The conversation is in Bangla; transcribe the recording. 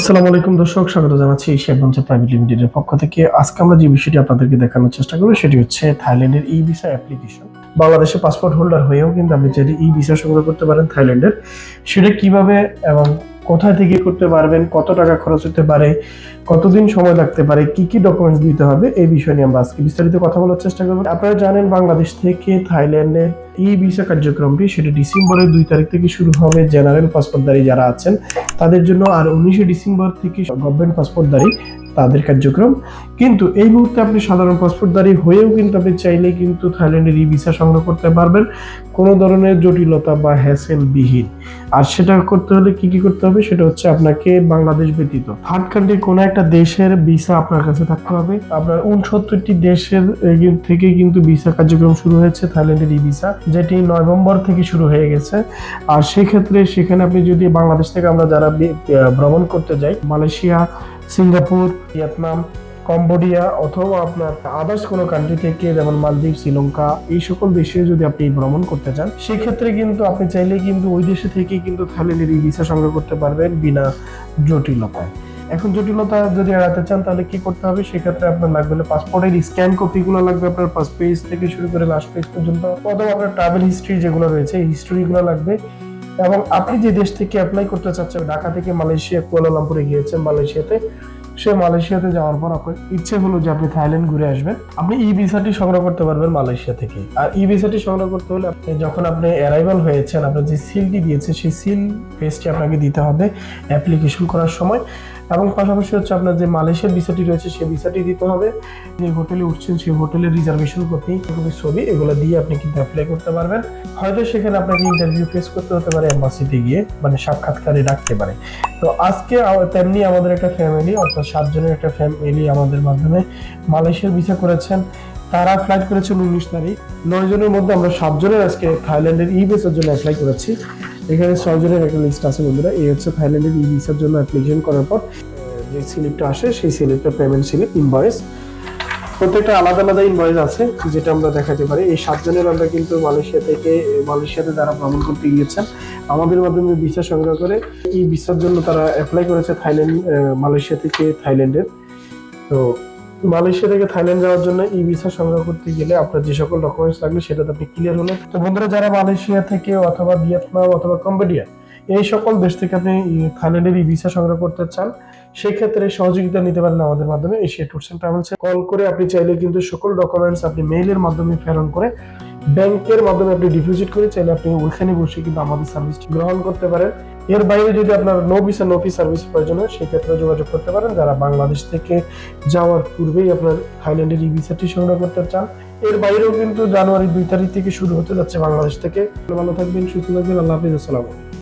আসসালামু আলাইকুম দর্শক, স্বাগত জানাচ্ছি এশিয়া প্রাইভেট লিমিটেডের পক্ষ থেকে। আজকে আমরা যে বিষয়টি আপনাদেরকে দেখানোর চেষ্টা করব, সেটি হচ্ছে থাইল্যান্ডের ই ভিসা অ্যাপ্লিকেশন। বাংলাদেশে পাসপোর্ট হোল্ডার হয়েও কিন্তু আপনি যদি ই ভিসা সংগ্রহ করতে পারেন থাইল্যান্ডের। সেটা কীভাবে এবং কোথা থেকে করতে পারবেন, কত টাকা খরচ হতে পারে, কতদিন সময় লাগতে পারে, কি কি ডকুমেন্টস দিতে হবে, এই বিষয় নিয়ে আমরা আজকে বিস্তারিত কথা বলার চেষ্টা করব। আপনারা জানেন বাংলাদেশ থেকে থাইল্যান্ডে ই ভিসা কার্যক্রমটি সেটা ডিসেম্বরের দুই তারিখ থেকে শুরু হবে। জেনারেল পাসপোর্টদারি যারা আছেন, তাদের জন্য আর উনিশে ডিসেম্বর থেকে গভর্নমেন্ট পাসপোর্টধারী তাদের কার্যক্রম। কিন্তু এই মুহূর্তে আপনি সাধারণ পাসপোর্টধারী হয়েও কিন্তু আপনি চাইলেই কিন্তু থাইল্যান্ডের ই ভিসা সংগ্রহ করতে পারবেন। কোনো ধরনের জটিলতা বা হ্যাসেল বিহীন আর সেটা করতে হলে কি কি করতে হবে? সেটা হচ্ছে আপনাকে বাংলাদেশ ব্যতীত থার্ড কান্ট্রি কোনো একটা দেশের ভিসা আপনার কাছে থাকতে হবে। আপনার উনসত্তরটি দেশের থেকে কিন্তু ভিসা কার্যক্রম শুরু হয়েছে থাইল্যান্ডের ই ভিসা, যেটি নভেম্বর থেকে শুরু হয়ে গেছে। আর সেক্ষেত্রে সেখানে আপনি যদি বাংলাদেশ থেকে আমরা যারা ভ্রমণ করতে যাই, মালয়েশিয়া সিঙ্গাপুর, ভিয়েতনাম, কম্বোডিয়া অথবা আপনার আদার্স কোনো কান্ট্রি থেকে যেমন মালদ্বীপ, শ্রীলঙ্কা, এই সকল দেশে যদি আপনি ভ্রমণ করতে চান, সেক্ষেত্রে কিন্তু আপনি চাইলে কিন্তু ওই দেশে থেকে কিন্তু থাইল্যান্ডের এই ভিসা সংগ্রহ করতে পারবেন বিনা জটিলতায়। এখন জটিলতা যদি এড়াতে চান, তাহলে কি করতে হবে? সেক্ষেত্রে আপনার লাগবে পাসপোর্টের স্ক্যান কপিগুলো লাগবে আপনার ফার্স্ট পেজ থেকে শুরু করে লাস্ট পেজ পর্যন্ত, অথবা আপনার ট্রাভেল হিস্ট্রি যেগুলো রয়েছে হিস্ট্রিগুলো লাগবে। এবং আপনি যে দেশ থেকে অ্যাপ্লাই করতে চাচ্ছেন, ঢাকা থেকে মালয়েশিয়া, কুয়ালালামপুরে গিয়েছেন মালয়েশিয়াতে, সে মালয়েশিয়াতে যাওয়ার পর আপনার ইচ্ছে হলো যে আপনি থাইল্যান্ড ঘুরে আসবেন। আপনি ই ভিসাটি সংগ্রহ করতে পারবেন মালয়েশিয়া থেকে। আর ই ভিসাটি সংগ্রহ করতে হলে আপনি যখন আপনি অ্যারাইভাল হয়েছেন, আপনার যে সিলটি দিয়েছে, সেই সিল পেজটি আপনাকে দিতে হবে অ্যাপ্লিকেশন করার সময়। এবং পাশাপাশি হচ্ছে আপনার যে মালয়েশিয়ার ভিসাটি রয়েছে, সেই ভিসাটি দিতে হবে। যে হোটেলে উঠছেন, সেই হোটেলের রিজার্ভেশন কপি কপি ছবি। এগুলো দিয়ে আপনি কিন্তু অ্যাপ্লাই করতে পারবেন। হয়তো সেখানে আপনাকে ইন্টারভিউ ফেস করতে হতে পারে এম্বাসিতে গিয়ে মানে সাক্ষাৎকারে ডাকতে পারে। তো আজকে তেমনি আমাদের একটা ফ্যামিলি অর্থাৎ সাতজনের একটা ফ্যামিলি আমাদের মাধ্যমে মালয়েশিয়ার ভিসা করেছেন। তারা ফ্লাইট করেছেন উনিশ তারিখ। নয় জনের মধ্যে আমরা সাতজনের আজকে থাইল্যান্ডের ই ভিসার জন্য অ্যাপ্লাই করেছি। এখানে ছয় একটা লিস্ট আছে বন্ধুরা। এই হচ্ছে থাইল্যান্ডের ই ভিসার জন্য অ্যাপ্লিকেশন করার পর, যে স্লিপটা আসে, সেই স্লিপটা পেমেন্ট স্লিপ ইনভয়েস প্রত্যেকটা আলাদা আলাদা ইনভয়েস আছে, যেটা আমরা দেখাতে পারি। এই সাতজনের আমরা কিন্তু মালয়েশিয়া থেকে, মালয়েশিয়াতে যারা ভ্রমণ করতে গিয়েছেন। আমাদের মাধ্যমে ভিসা সংগ্রহ করে এই ভিসার জন্য তারা অ্যাপ্লাই করেছে থাইল্যান্ড মালয়েশিয়া থেকে থাইল্যান্ডের তো মালয়েশিয়া থেকে থাইল্যান্ড যাওয়ার জন্য ই ভিসা সংগ্রহ করতে গেলে আপনার যে সকল ডকুমেন্টস লাগবে সেটাতে আপনি ক্লিয়ার হলেন। তো বন্ধুরা, যারা মালয়েশিয়া থেকে অথবা ভিয়েতনাম অথবা কম্বোডিয়া, এই সকল দেশ থেকে আপনি থাইল্যান্ডের ই ভিসা সংগ্রহ করতে চান, সেক্ষেত্রে সহযোগিতা নিতে পারেন আমাদের মাধ্যমে, এশিয়া ট্যুরস অ্যান্ড ট্রাভেলসে কল করে আপনি চাইলে কিন্তু সকল ডকুমেন্টস আপনি মেইলের মাধ্যমে প্রেরণ করে ব্যাংকের মাধ্যমে আপনি ডিপোজিট করে চাইলে আপনি ওইখানে বসে কিন্তু আমাদের সার্ভিস গ্রহণ করতে পারেন। এর বাইরে যদি আপনার no visa no fee service প্রয়োজন হয় সেক্ষেত্রে যোগাযোগ করতে পারেন। যারা বাংলাদেশ থেকে যাওয়ার পূর্বেই আপনার থাইল্যান্ডের ই ভিসাটি সংগ্রহ করতে চান, এর বাইরেও কিন্তু জানুয়ারি দুই তারিখ থেকে শুরু হতে যাচ্ছে বাংলাদেশ থেকে। ভালো থাকবেন, সুস্থ থাকবেন, আল্লাহ হাফিজ, আসসালামু